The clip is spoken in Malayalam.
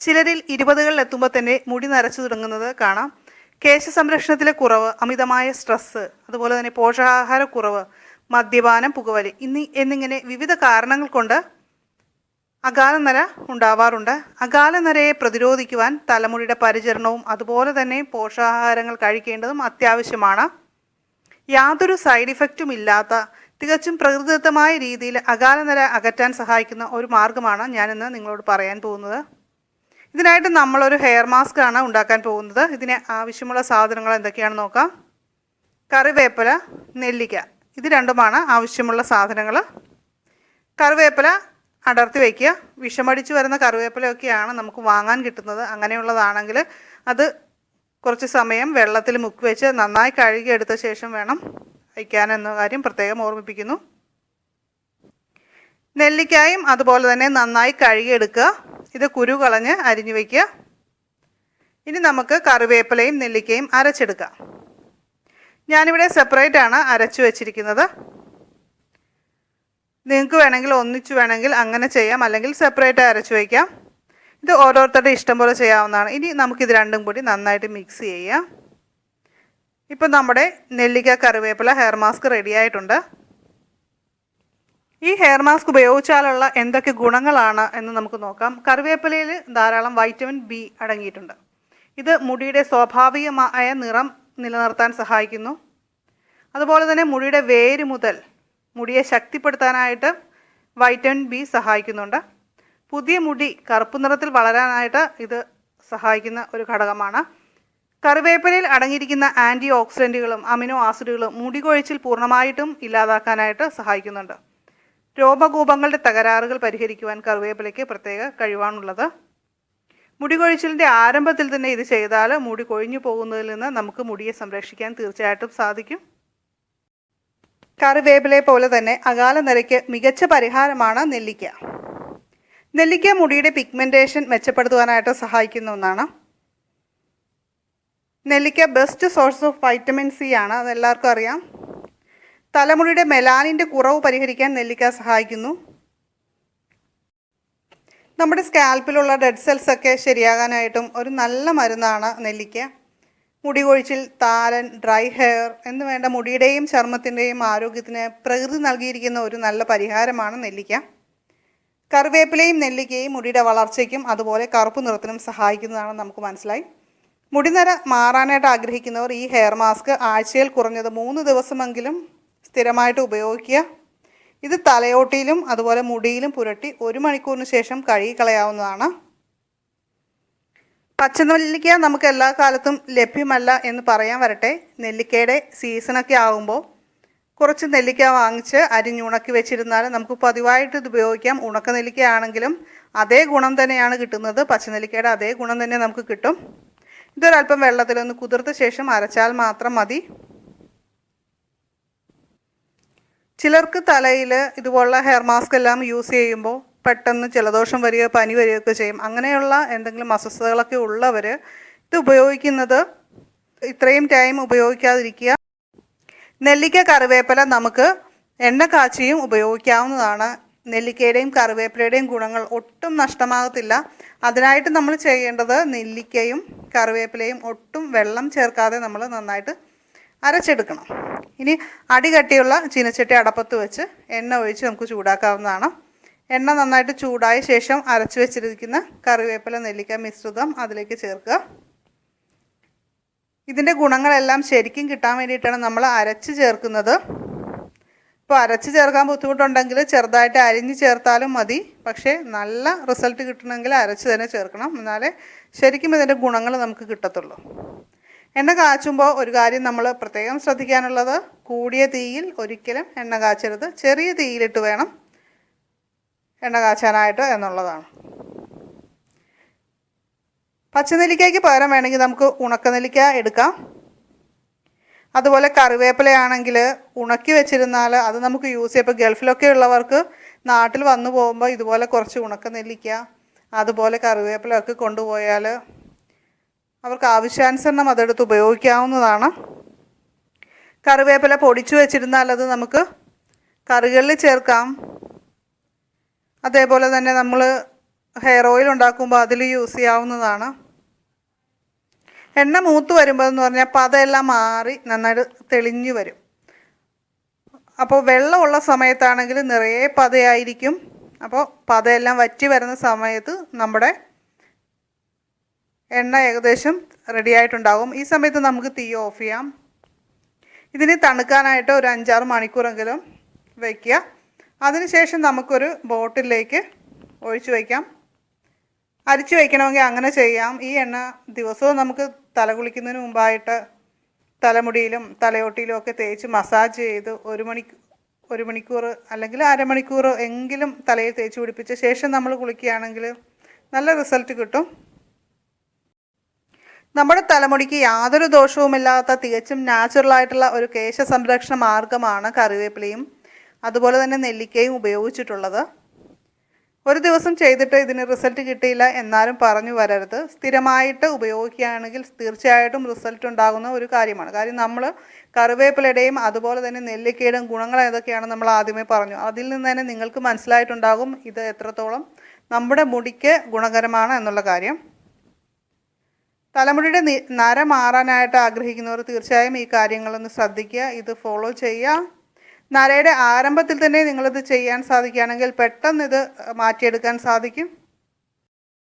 ചിലരിൽ ഇരുപതുകളിൽ എത്തുമ്പോൾ തന്നെ മുടി നരച്ചു തുടങ്ങുന്നത് കാണാം. കേശ സംരക്ഷണത്തിലെ കുറവ് അമിതമായ സ്ട്രെസ്സ് അതുപോലെ തന്നെ പോഷകാഹാരക്കുറവ് മദ്യപാനം പുകവലി ഇന്നി എന്നിങ്ങനെ വിവിധ കാരണങ്ങൾ കൊണ്ട് അകാലനര ഉണ്ടാവാറുണ്ട്. അകാലനരയെ പ്രതിരോധിക്കുവാൻ തലമുടിയുടെ പരിചരണവും അതുപോലെ തന്നെ പോഷകാഹാരങ്ങൾ കഴിക്കേണ്ടതും അത്യാവശ്യമാണ്. യാതൊരു സൈഡ് ഇഫക്റ്റും ഇല്ലാത്ത തികച്ചും പ്രകൃതിദത്തമായ രീതിയിൽ അകാലനര അകറ്റാൻ സഹായിക്കുന്ന ഒരു മാർഗമാണ് ഞാനിന്ന് നിങ്ങളോട് പറയാൻ പോകുന്നത്. ഇതിനായിട്ട് നമ്മളൊരു ഹെയർ മാസ്ക് ആണ് ഉണ്ടാക്കാൻ പോകുന്നത്. ഇതിന് ആവശ്യമുള്ള സാധനങ്ങൾ എന്തൊക്കെയാണെന്ന് നോക്കാം. കറിവേപ്പില നെല്ലിക്ക. ഇത് രണ്ടുമാണ് ആവശ്യമുള്ള സാധനങ്ങൾ. കറിവേപ്പില അടർത്തി വയ്ക്കുക വിഷമടിച്ച് വരുന്ന കറിവേപ്പിലയൊക്കെയാണ് നമുക്ക് വാങ്ങാൻ കിട്ടുന്നത്. അങ്ങനെയുള്ളതാണെങ്കിൽ അത് കുറച്ച് സമയം വെള്ളത്തിൽ മുക്കി വെച്ച് നന്നായി കഴുകി എടുത്ത ശേഷം വേണം വയ്ക്കാനെന്ന കാര്യം പ്രത്യേകം ഓർമ്മിപ്പിക്കുന്നു. നെല്ലിക്കായും അതുപോലെ തന്നെ നന്നായി കഴുകിയെടുക്കുക ഇത് കുരു കളഞ്ഞ് അരിഞ്ഞു വയ്ക്കുക ഇനി നമുക്ക് കറിവേപ്പിലയും നെല്ലിക്കയും അരച്ചെടുക്കാം. ഞാനിവിടെ സെപ്പറേറ്റ് ആണ് അരച്ചു വെച്ചിരിക്കുന്നത്. നിങ്ങൾക്ക് വേണമെങ്കിൽ ഒന്നിച്ചു വേണമെങ്കിൽ അങ്ങനെ ചെയ്യാം. അല്ലെങ്കിൽ സെപ്പറേറ്റ് അരച്ചു വയ്ക്കാം ഇത് ഓരോരുത്തരുടെ ഇഷ്ടം പോലെ ചെയ്യാവുന്നതാണ്. ഇനി നമുക്കിത് രണ്ടും കൂടി നന്നായിട്ട് മിക്സ് ചെയ്യാം. ഇപ്പം നമ്മുടെ നെല്ലിക്ക കറിവേപ്പില ഹെയർ മാസ്ക് റെഡി ആയിട്ടുണ്ട്. ഹെയർ മാസ്ക് ഉപയോഗിച്ചാലുള്ള എന്തൊക്കെ ഗുണങ്ങളാണ് എന്ന് നമുക്ക് നോക്കാം. കറിവേപ്പിലയിൽ ധാരാളം വൈറ്റമിൻ ബി അടങ്ങിയിട്ടുണ്ട്. ഇത് മുടിയുടെ സ്വാഭാവികമായ നിറം നിലനിർത്താൻ സഹായിക്കുന്നു. അതുപോലെ തന്നെ മുടിയുടെ വേര് മുതൽ മുടിയെ ശക്തിപ്പെടുത്താനായിട്ട് വൈറ്റമിൻ ബി സഹായിക്കുന്നുണ്ട്. പുതിയ മുടി കറുപ്പ് നിറത്തിൽ വളരാനായിട്ട് ഇത് സഹായിക്കുന്ന ഒരു ഘടകമാണ്. കറിവേപ്പിലയിൽ അടങ്ങിയിരിക്കുന്ന ആന്റി ഓക്സിഡന്റുകളും അമിനോ ആസിഡുകളും മുടി കൊഴിച്ചിൽ പൂർണമായിട്ടും ഇല്ലാതാക്കാനായിട്ട് സഹായിക്കുന്നുണ്ട്. രോമകൂപങ്ങളുടെ തകരാറുകൾ പരിഹരിക്കുവാൻ കറിവേപ്പിലയ്ക്ക് പ്രത്യേക കഴിവാണുള്ളത്. മുടി കൊഴിച്ചിലിന്റെ ആരംഭത്തിൽ തന്നെ ഇത് ചെയ്താൽ മുടി കൊഴിഞ്ഞു പോകുന്നതിൽ നിന്ന് നമുക്ക് മുടിയെ സംരക്ഷിക്കാൻ തീർച്ചയായിട്ടും സാധിക്കും. കറിവേപ്പിലെ പോലെ തന്നെ അകാല നിരയ്ക്ക് മികച്ച പരിഹാരമാണ് നെല്ലിക്ക. നെല്ലിക്ക മുടിയുടെ പിഗ്മെന്റേഷൻ മെച്ചപ്പെടുത്തുവാനായിട്ട് സഹായിക്കുന്ന ഒന്നാണ്. നെല്ലിക്ക best source of vitamin C ആണ് അതെല്ലാവർക്കും അറിയാം. തലമുടിയുടെ മെലാനിന്റെ കുറവ് പരിഹരിക്കാൻ നെല്ലിക്ക സഹായിക്കുന്നു. നമ്മുടെ സ്കാൽപ്പിലുള്ള ഡെഡ് സെൽസ് ഒക്കെ ശരിയാകാനായിട്ടും ഒരു നല്ല മരുന്നാണ് നെല്ലിക്ക. മുടി കൊഴിച്ചിൽ താരൻ ഡ്രൈ ഹെയർ എന്ന് വേണ്ട മുടിയുടെയും ചർമ്മത്തിന്റെയും ആരോഗ്യത്തിന് പ്രകൃതി നൽകിയിരിക്കുന്ന ഒരു നല്ല പരിഹാരമാണ് നെല്ലിക്ക. കറിവേപ്പിലയും നെല്ലിക്കയും മുടിയുടെ വളർച്ചയ്ക്കും അതുപോലെ കറുപ്പ് നിറത്തിനും സഹായിക്കുന്നതാണ് നമുക്ക് മനസ്സിലായി. മുടിനിര മാറാനായിട്ട് ആഗ്രഹിക്കുന്നവർ ഈ ഹെയർ മാസ്ക് ആഴ്ചയിൽ കുറഞ്ഞത് മൂന്ന് ദിവസമെങ്കിലും സ്ഥിരമായിട്ട് ഉപയോഗിക്കുക. ഇത് തലയോട്ടിയിലും അതുപോലെ മുടിയിലും പുരട്ടി ഒരു മണിക്കൂറിന് ശേഷം കഴുകി കളയാവുന്നതാണ് പച്ചനെല്ലിക്ക നമുക്ക് എല്ലാ കാലത്തും ലഭ്യമല്ല എന്ന് പറയാൻ വരട്ടെ. നെല്ലിക്കയുടെ സീസണൊക്കെ ആകുമ്പോൾ കുറച്ച് നെല്ലിക്ക വാങ്ങിച്ച് അരിഞ്ഞുണക്കി വെച്ചിരുന്നാൽ നമുക്ക് പതിവായിട്ട് ഇത് ഉപയോഗിക്കാം. ഉണക്ക നെല്ലിക്ക ആണെങ്കിലും അതേ ഗുണം തന്നെയാണ് കിട്ടുന്നത്. പച്ചനെല്ലിക്കയുടെ അതേ ഗുണം തന്നെ നമുക്ക് കിട്ടും. ഇതൊരല്പം വെള്ളത്തിലൊന്ന് കുതിർത്ത ശേഷം അരച്ചാൽ മാത്രം മതി. ചിലർക്ക് തലയിൽ ഇതുപോലുള്ള ഹെയർ മാസ്ക് എല്ലാം യൂസ് ചെയ്യുമ്പോൾ പെട്ടെന്ന് ജലദോഷം വരികയോ പനി വരികയൊക്കെ ചെയ്യും. അങ്ങനെയുള്ള എന്തെങ്കിലും അസ്വസ്ഥതകളൊക്കെ ഉള്ളവർ ഇത് ഉപയോഗിക്കുന്നത് ഇത്രയും ടൈം ഉപയോഗിക്കാതിരിക്കുക. നെല്ലിക്ക കറിവേപ്പില നമുക്ക് എണ്ണ കാച്ചിയും ഉപയോഗിക്കാവുന്നതാണ്. നെല്ലിക്കയുടെയും കറിവേപ്പിലയുടെയും ഗുണങ്ങൾ ഒട്ടും നഷ്ടമാകത്തില്ല. അതിനായിട്ട് നമ്മൾ ചെയ്യേണ്ടത് നെല്ലിക്കയും കറിവേപ്പിലയും ഒട്ടും വെള്ളം ചേർക്കാതെ നമ്മൾ നന്നായിട്ട് അരച്ചെടുക്കണം. ഇനി അടികട്ടിയുള്ള ചീനച്ചട്ടി അടപ്പത്ത് വെച്ച് എണ്ണ ഒഴിച്ച് നമുക്ക് ചൂടാക്കാവുന്നതാണ്. എണ്ണ നന്നായിട്ട് ചൂടായ ശേഷം അരച്ചു വെച്ചിരിക്കുന്ന കറിവേപ്പില നെല്ലിക്ക മിശ്രിതം അതിലേക്ക് ചേർക്കുക. ഇതിന്റെ ഗുണങ്ങളെല്ലാം ശരിക്കും കിട്ടാൻ വേണ്ടിയിട്ടാണ് നമ്മൾ അരച്ച് ചേർക്കുന്നത്. ഇപ്പോൾ അരച്ച് ചേർക്കാൻ ബുദ്ധിമുട്ടുണ്ടെങ്കിൽ ചെറുതായിട്ട് അരിഞ്ഞ് ചേർത്താലും മതി. പക്ഷേ നല്ല റിസൾട്ട് കിട്ടണമെങ്കിൽ അരച്ച് തന്നെ ചേർക്കണം. എന്നാലേ ശരിക്കും ഇതിന്റെ ഗുണങ്ങൾ നമുക്ക് കിട്ടത്തുള്ളൂ. എണ്ണ കാച്ചുമ്പോൾ ഒരു കാര്യം നമ്മൾ പ്രത്യേകം ശ്രദ്ധിക്കാനുള്ളത് കൂടിയ തീയിൽ ഒരിക്കലും എണ്ണ കാച്ചരുത്. ചെറിയ തീയിലിട്ട് വേണം എണ്ണ കാച്ചാനായിട്ട് എന്നുള്ളതാണ്. പച്ചനെല്ലിക്കയ്ക്ക് പകരം വേണമെങ്കിൽ നമുക്ക് ഉണക്കനെല്ലിക്ക എടുക്കാം. അതുപോലെ കറിവേപ്പിലയാണെങ്കിൽ ഉണക്കി വെച്ചിരുന്നാൽ അത് നമുക്ക് യൂസ് ചെയ്യാം. ഇപ്പോൾ ഗൾഫിലൊക്കെ ഉള്ളവർക്ക് നാട്ടിൽ വന്നു പോകുമ്പോൾ ഇതുപോലെ കുറച്ച് ഉണക്ക നെല്ലിക്ക അതുപോലെ കറിവേപ്പിലൊക്കെ കൊണ്ടുപോയാൽ അവർക്ക് ആവശ്യാനുസരണം അതെടുത്ത് ഉപയോഗിക്കാവുന്നതാണ്. കറിവേപ്പില പൊടിച്ചു വെച്ചിരുന്നാൽ അത് നമുക്ക് കറികളിൽ ചേർക്കാം. അതേപോലെ തന്നെ നമ്മൾ ഹെയർ ഓയിൽ ഉണ്ടാക്കുമ്പോൾ അതിൽ യൂസ് ചെയ്യാവുന്നതാണ്. എണ്ണ മൂത്ത് വരുമ്പോൾ എന്ന് പറഞ്ഞാൽ പതയെല്ലാം മാറി നന്നായിട്ട് തെളിഞ്ഞു വരും. അപ്പോൾ വെള്ളമുള്ള സമയത്താണെങ്കിൽ നിറയെ പതയായിരിക്കും. അപ്പോൾ പതയെല്ലാം വറ്റി വരുന്ന സമയത്ത് നമ്മുടെ എണ്ണ ഏകദേശം റെഡി ആയിട്ടുണ്ടാകും ഈ സമയത്ത് നമുക്ക് തീ ഓഫ് ചെയ്യാം. ഇതിന് തണുക്കാനായിട്ട് ഒരു അഞ്ചാറ് മണിക്കൂറെങ്കിലും വയ്ക്കുക അതിനുശേഷം നമുക്കൊരു ബോട്ടിലേക്ക് ഒഴിച്ചു വയ്ക്കാം അരിച്ചു വയ്ക്കണമെങ്കിൽ അങ്ങനെ ചെയ്യാം. ഈ എണ്ണ ദിവസവും നമുക്ക് തല കുളിക്കുന്നതിന് മുമ്പായിട്ട് തലമുടിയിലും തലയോട്ടിയിലും ഒക്കെ തേച്ച് മസാജ് ചെയ്ത് ഒരു മണി ഒരു മണിക്കൂർ അല്ലെങ്കിൽ അരമണിക്കൂർ എങ്കിലും തലയിൽ തേച്ച് പിടിപ്പിച്ച ശേഷം നമ്മൾ കുളിക്കുകയാണെങ്കിൽ നല്ല റിസൾട്ട് കിട്ടും. നമ്മുടെ തലമുടിക്ക് യാതൊരു ദോഷവുമില്ലാത്ത തികച്ചും നാച്ചുറൽ ആയിട്ടുള്ള ഒരു കേശ സംരക്ഷണ മാർഗമാണ് കറിവേപ്പിലയും അതുപോലെ തന്നെ നെല്ലിക്കയും ഉപയോഗിച്ചിട്ടുള്ളത്. ഒരു ദിവസം ചെയ്തിട്ട് ഇതിന് റിസൾട്ട് കിട്ടിയില്ല എന്നാലും പറഞ്ഞു വരരുത്. സ്ഥിരമായിട്ട് ഉപയോഗിക്കുകയാണെങ്കിൽ തീർച്ചയായിട്ടും റിസൾട്ട് ഉണ്ടാകുന്ന ഒരു കാര്യമാണ്. കാര്യം നമ്മൾ കറിവേപ്പിലയുടെയും അതുപോലെ തന്നെ നെല്ലിക്കയുടെയും ഗുണങ്ങൾ ഏതൊക്കെയാണെന്ന് നമ്മൾ ആദ്യമേ പറഞ്ഞു. അതിൽ നിന്ന് തന്നെ നിങ്ങൾക്ക് മനസ്സിലായിട്ടുണ്ടാകും ഇത് എത്രത്തോളം നമ്മുടെ മുടിക്ക് ഗുണകരമാണ് എന്നുള്ള കാര്യം. തലമുടിയുടെ നര മാറാനായിട്ട് ആഗ്രഹിക്കുന്നവർ തീർച്ചയായും ഈ കാര്യങ്ങളൊന്ന് ശ്രദ്ധിക്കുക ഇത് ഫോളോ ചെയ്യുക. നരയുടെ ആരംഭത്തിൽ തന്നെ നിങ്ങളിത് ചെയ്യാൻ സാധിക്കുകയാണെങ്കിൽ പെട്ടെന്ന് ഇത് മാറ്റിയെടുക്കാൻ സാധിക്കും.